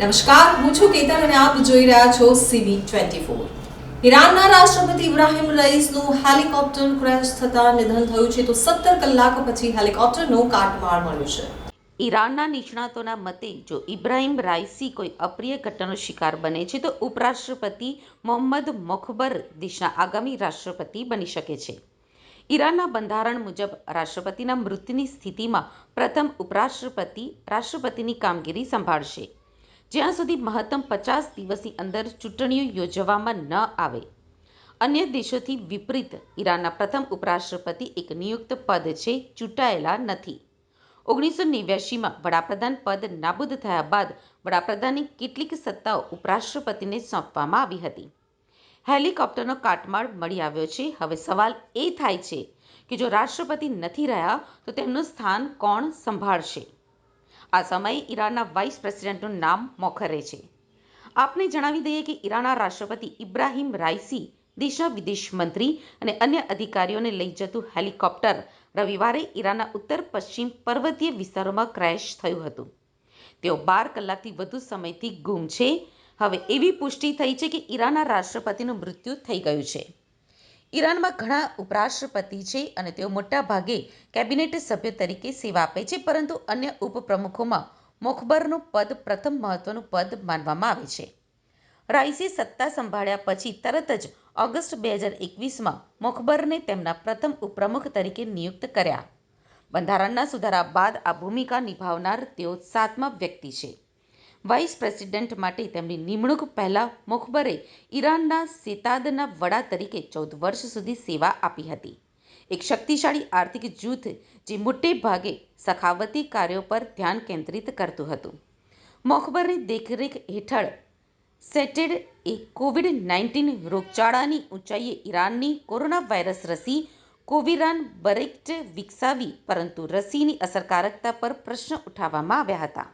નમસ્કાર, હું છું કેતન અને આપ જોઈ રહ્યા છો સીબી ટ્વેન્ટી ફોર ઈરાનના રાષ્ટ્રપતિ ઇબ્રાહિમ રઈસનું હેલિકોપ્ટર ક્રેશ થતા નિધન થયું છે તો સત્તર કલાક પછી હેલિકોપ્ટરનો કાટમાળ મળ્યો છે. ઈરાનના નિષ્ણાતોના મતે, જો ઇબ્રાહિમ રાઈસી કોઈ અપ્રિય ઘટનાનો શિકાર બને છે, તો ઉપરાષ્ટ્રપતિ મોહમ્મદ મોખબર દેશના આગામી રાષ્ટ્રપતિ બની શકે છે. ઈરાનના બંધારણ મુજબ રાષ્ટ્રપતિના મૃત્યુની સ્થિતિમાં પ્રથમ ઉપરાષ્ટ્રપતિ રાષ્ટ્રપતિની કામગીરી સંભાળશે. જ્યાં સુધી મહત્તમ પચાસ દિવસની અંદર ચૂંટણીઓ યોજવામાં ન આવે. અન્ય દેશોથી વિપરીત ઈરાનના પ્રથમ ઉપરાષ્ટ્રપતિ એક નિયુક્ત પદ છે, ચૂંટાયેલા નથી. ઓગણીસો નેવ્યાસીમાં વડાપ્રધાન પદ નાબૂદ થયા બાદ વડાપ્રધાનની કેટલીક સત્તાઓ ઉપરાષ્ટ્રપતિને સોંપવામાં આવી હતી. હેલિકોપ્ટરનો કાટમાળ મળી આવ્યો છે. હવે સવાલ એ થાય છે કે જો રાષ્ટ્રપતિ નથી રહ્યા, તો તેમનું સ્થાન કોણ સંભાળશે? આ સમયે ઈરાનના વાઇસ પ્રેસિડેન્ટનું નામ મોખરે છે. આપને જણાવી દઈએ કે ઈરાનના રાષ્ટ્રપતિ ઇબ્રાહિમ રાઇસી દેશના વિદેશ મંત્રી અને અન્ય અધિકારીઓને લઈ જતું હેલિકોપ્ટર રવિવારે ઈરાનના ઉત્તર પશ્ચિમ પર્વતીય વિસ્તારોમાં ક્રેશ થયું હતું. તેઓ બાર કલાકથી વધુ સમયથી ગુમ છે. હવે એવી પુષ્ટિ થઈ છે કે ઈરાનના રાષ્ટ્રપતિનું મૃત્યુ થઈ ગયું છે. ઈરાનમાં ઘણા ઉપરાષ્ટ્રપતિ છે અને તેઓ મોટા ભાગે કેબિનેટ સભ્ય તરીકે સેવા આપે છે, પરંતુ અન્ય ઉપપ્રમુખોમાં મોખબરનું પદ પ્રથમ મહત્વનું પદ માનવામાં આવે છે. રાઈસે સત્તા સંભાળ્યા પછી તરત જ ઓગસ્ટ બે હજાર એકવીસમાં મોખબરને તેમના પ્રથમ ઉપપ્રમુખ તરીકે નિયુક્ત કર્યા. બંધારણના સુધારા બાદ આ ભૂમિકા નિભાવનાર તેઓ સાતમા વ્યક્તિ છે. વાઇસ પ્રેસિડેન્ટ માટે તેમની નિમણૂક પહેલાં મુખબરે ઈરાનના સેતાદના વડા તરીકે ચૌદ વર્ષ સુધી સેવા આપી હતી. એક શક્તિશાળી આર્થિક જૂથ જે મોટે ભાગે સખાવતી કાર્યો પર ધ્યાન કેન્દ્રિત કરતું હતું. મોખબરની દેખરેખ હેઠળ સેટેડ એ કોવિડ નાઇન્ટીન રોગચાળાની ઊંચાઈએ ઈરાનની કોરોના વાયરસ રસી કોવિરાન બરેક્ટ વિકસાવી, પરંતુ રસીની અસરકારકતા પર પ્રશ્ન ઉઠાવવામાં આવ્યા હતા.